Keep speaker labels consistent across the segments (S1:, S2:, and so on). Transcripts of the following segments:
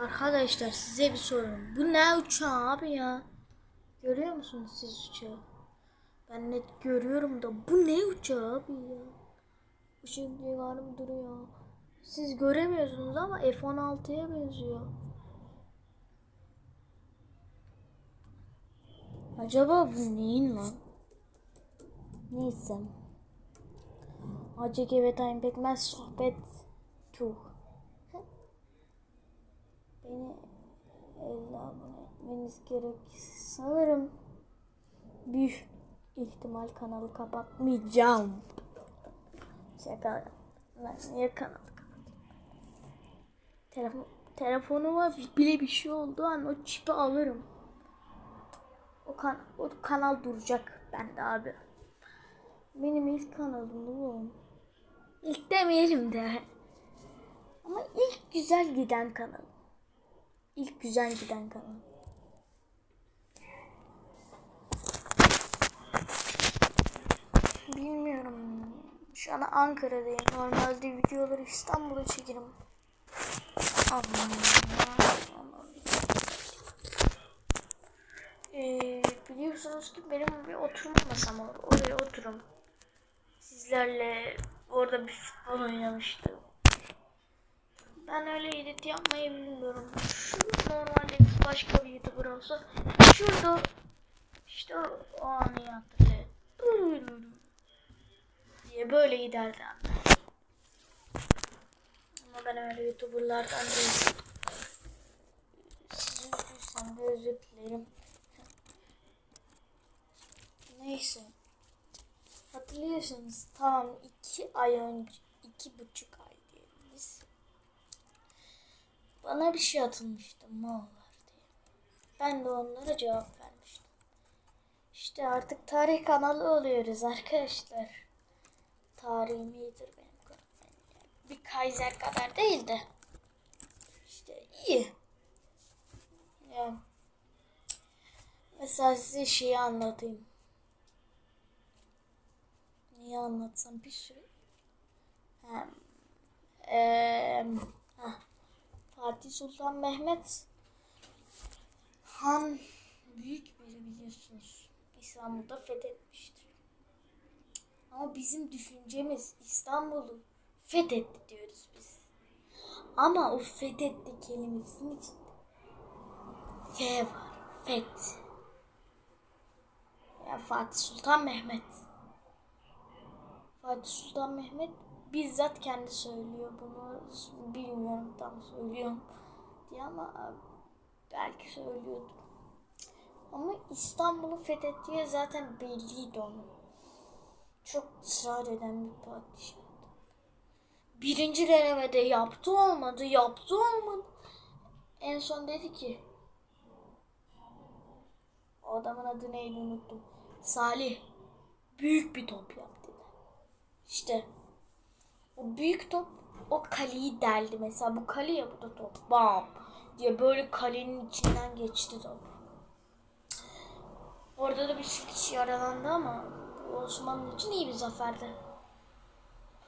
S1: Arkadaşlar size bir sorun. Bu ne uçağı abi ya? Görüyor musunuz siz uçağı? Ben net görüyorum da bu ne uçağı abi ya? Işık civarım duruyor. Siz göremiyorsunuz ama F-16'ya benziyor. Acaba bu neyin lan? Neyse. Ve Time Pekmez sohbet tu. Beni 50 abone etmeniz gerek. Sanırım büyük ihtimal kanalı kapatmayacağım. Şaka. Ben niye kanalı? Telefon, telefonuma bile bir şey oldu an o çipi alırım. O, kan o kanal duracak bende abi. Benim ilk kanalım bu. İlk demeyelim de. Ama ilk güzel giden kanal. İlk güzel giden kanal. Bilmiyorum. Şu an Ankara'dayım. Normalde videoları İstanbul'a çekerim. Aman. Ee, biliyorsunuz ki benim bir oturma masam var. Oraya oturum. Sizlerle orada bir futbol oynamıştım. Ben öyle edit yapmayı bilmiyorum. Şu normalde başka bir youtuber olsa şurada işte o, anı hatırlayın. diye böyle giderdi. Ama ben öyle youtuberlardan değilim. Sizi üzdüysem de özür dilerim. Neyse. Hatırlıyorsunuz tam iki ay önce, iki buçuk ay diyelim biz. Bana bir şey atılmıştı Moğollar diye. Ben de onlara cevap vermiştim. İşte artık tarih kanalı oluyoruz arkadaşlar. Tarihim iyidir benim kanalım. Bir Kaiser kadar değil de. İşte iyi. Yani. Mesela size şeyi anlatayım. Niye anlatsam bir sürü. Hem, eee, heh. Fatih Sultan Mehmet Han büyük biri biliyorsunuz. İstanbul'da fethetmiştir. Ama bizim düşüncemiz İstanbul'u fethetti diyoruz biz. Ama o fethetti kelimesinin içinde F var. Feth. Yani Fatih Sultan Mehmet. Fatih Sultan Mehmet bizzat kendi söylüyor bunu. Bilmiyorum tam söylüyorum diye ama belki söylüyordu. Ama İstanbul'u fethettiği zaten belliydi onun. Çok ısrar eden bir padişah. Birinci denemede yaptı olmadı, yaptı olmadı. En son dedi ki o adamın adı neydi unuttum. Salih büyük bir top yap dedi. İşte o büyük top o kaleyi deldi mesela. Bu kale ya bu da top. Bam diye böyle kalenin içinden geçti top. Orada da bir sürü kişi yaralandı ama Osmanlı için iyi bir zaferdi.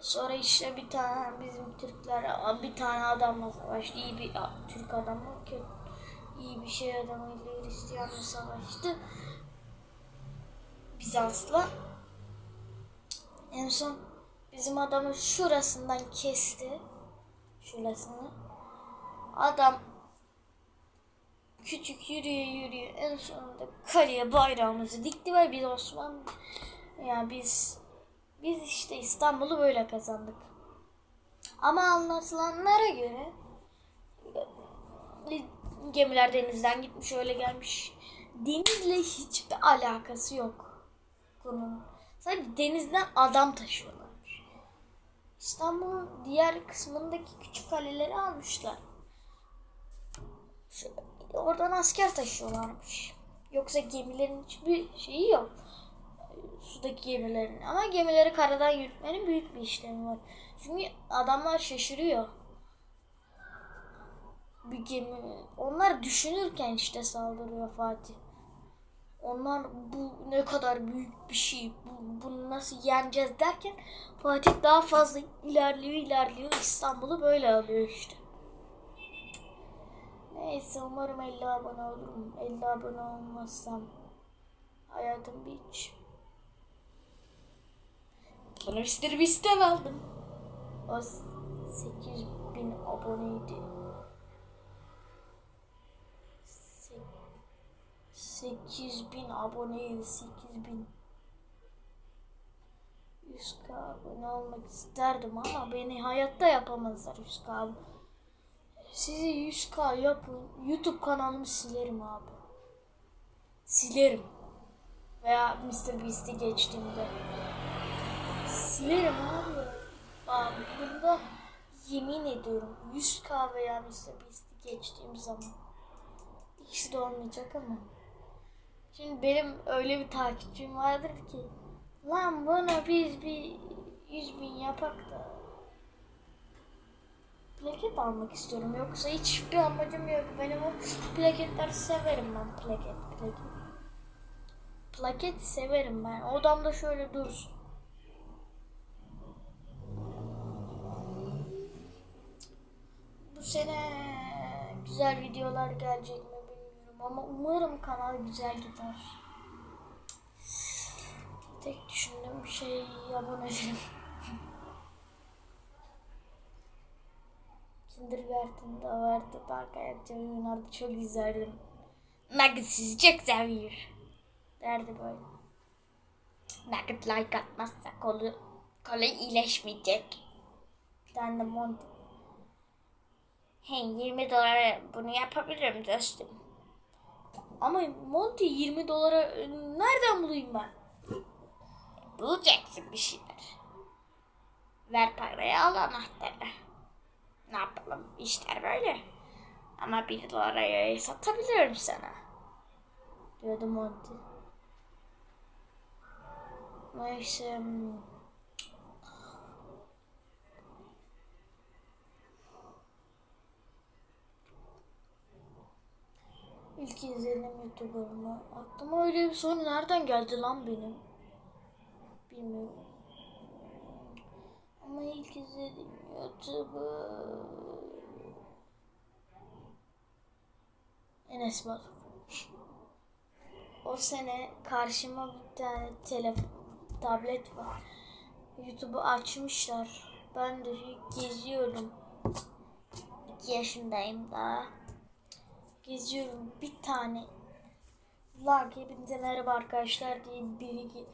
S1: Sonra işte bir tane bizim Türkler bir tane adamla savaştı. İyi bir Türk adamı ki iyi bir şey adamıyla Hristiyanla savaştı. Bizans'la. En son bizim adamın şurasından kesti. Şurasını. Adam küçük yürüye yürüye en sonunda kaleye bayrağımızı dikti ve biz Osmanlı yani biz biz işte İstanbul'u böyle kazandık. Ama anlatılanlara göre gemiler denizden gitmiş öyle gelmiş. Denizle hiçbir alakası yok konunun. Sadece denizden adam taşıyorlarmış. İstanbul'un diğer kısmındaki küçük kaleleri almışlar. Oradan asker taşıyorlarmış. Yoksa gemilerin hiçbir şeyi yok. Sudaki gemilerin. Ama gemileri karadan yürütmenin büyük bir işlemi var. Çünkü adamlar şaşırıyor. Bir gemi. Onlar düşünürken işte saldırıyor Fatih. Onlar bu ne kadar büyük bir şey, bu, bunu nasıl yeneceğiz derken Fatih daha fazla ilerliyor ilerliyor İstanbul'u böyle alıyor işte. Neyse umarım 50 abone olurum. 50 abone olmazsam hayatım bir hiç. Bunu Mr. Beast'ten aldım. O 8000 aboneydi. 8000 aboneydi 8000. 100k abone olmak isterdim ama beni hayatta yapamazlar 100k abone. Sizi 100k yapın. YouTube kanalımı silerim abi. Silerim. Veya Mr. Beast'i geçtiğimde. Silerim abi. Abi bunda yemin ediyorum 100k veya Mr. Beast'i geçtiğim zaman. İkisi de olmayacak ama. Şimdi benim öyle bir takipçim vardır ki lan bana biz bir 100 bin yapak da plaket almak istiyorum. Yoksa hiçbir amacım yok. Benim o plaketleri severim ben. Plaket, plaket. Plaket severim ben. Odamda şöyle dursun. Bu sene güzel videolar gelecek mi bilmiyorum ama umarım kanal güzel gider. Tek düşündüğüm şey abonelerim. Kindergarten'da vardı. Berkay oyunlarda çok izlerdim. Nugget sizi çok seviyor. Derdi böyle. Nugget like atmazsa kolu, kolu iyileşmeyecek. Bir tane de Monty. Hey 20 dolara bunu yapabilirim dostum. Ama Monty 20 dolara e, nereden bulayım ben? Bulacaksın bir şeyler. Ver parayı al anahtarı. Ne yapalım işler böyle. Ama bir dolara satabilirim sana. Diyordu Monty. Neyse. İlk izlediğim YouTuber'ımı. Aklıma öyle bir soru nereden geldi lan benim? Bilmiyorum. Ama ilk izlediğim YouTuber... Enes Batur. O sene karşıma bir tane telefon, tablet var. YouTube'u açmışlar. Ben de geziyorum. 2 yaşındayım daha. Geziyorum bir tane. Like hepinize merhaba arkadaşlar diye biri gi-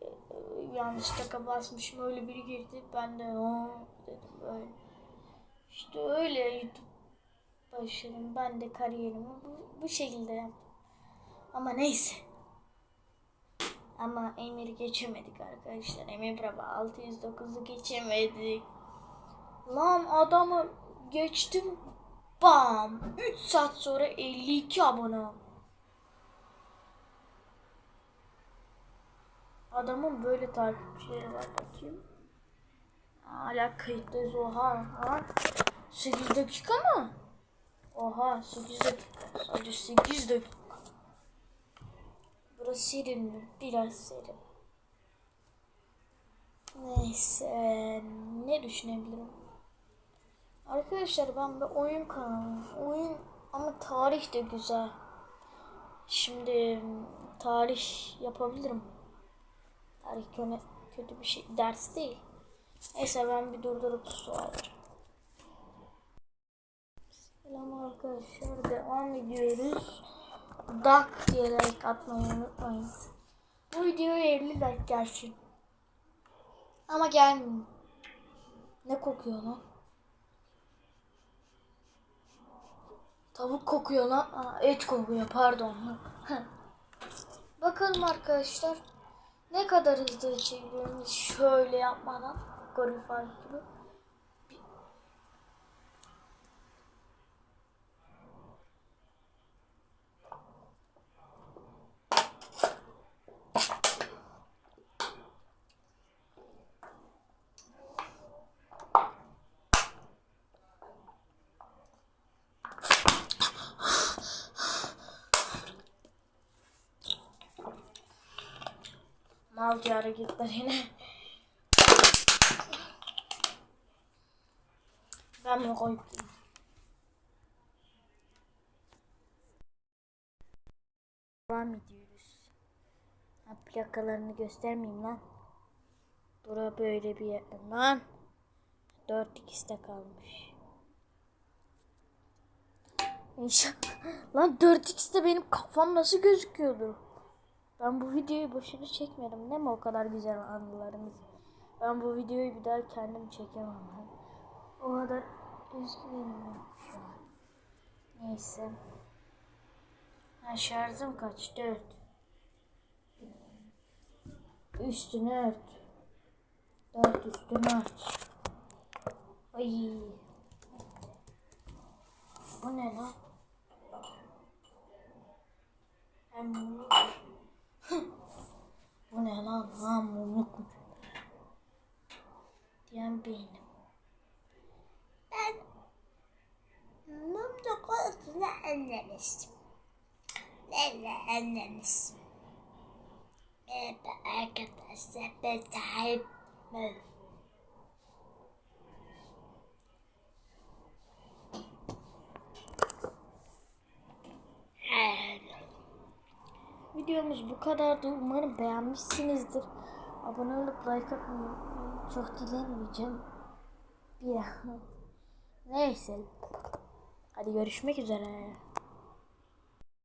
S1: e, yanlışlıkla basmışım öyle biri girdi. Ben de o dedim böyle. İşte öyle YouTube başladım. Ben de kariyerimi bu, bu şekilde yaptım. Ama neyse. Ama Emir'i geçemedik arkadaşlar. Emir Brava 609'u geçemedik. Lan adamı geçtim. Bam. 3 saat sonra 52 abone. Adamın böyle takipçileri var bakayım. Hala kayıttayız oha. Ha? 8 dakika mı? Oha 8 dakika. Sadece 8 dakika. Burası serin mi? Biraz serin. Neyse ne düşünebilirim? Arkadaşlar ben bir oyun kanalı. Oyun ama tarih de güzel. Şimdi tarih yapabilirim. Tarih kötü, kötü bir şey. Ders değil. Neyse ben bir durdurup su alacağım. Selam arkadaşlar. Devam ediyoruz. Dak diye like atmayı unutmayın. Bu videoya 50 like gelsin. Ama gelmiyor. Ne kokuyor lan? Tavuk kokuyor lan. Aa, et kokuyor pardon. Bakalım arkadaşlar. Ne kadar hızlı çeviriyoruz şöyle yapmadan. Fark gibi. Nalcı hareketlerine. Ben mi koydum? Devam ediyoruz. Ha, plakalarını göstermeyeyim lan. Bura böyle bir yer. Lan. 4 ikisi de kalmış. İnşallah. Lan 4 ikisi de benim kafam nasıl gözüküyordu? Ben bu videoyu boşuna çekmedim değil mi o kadar güzel anılarımız? Ben bu videoyu bir daha kendim çekemem. O kadar üzgünüm şu an. Neyse. Ha, şarjım kaç? 4. Üstünü ört. 4 üstünü ört. Ay. Bu ne lan? Hem bunu... Bu ne lan? Ha mumluk mu? Diyen benim. Ben mumluk konusunda de anlamıştım. Merhaba arkadaşlar ben sahip? Videomuz bu kadardı. Umarım beğenmişsinizdir. Abone olup like atmayı. Çok dilenmeyeceğim. Bir Neyse. Hadi görüşmek üzere.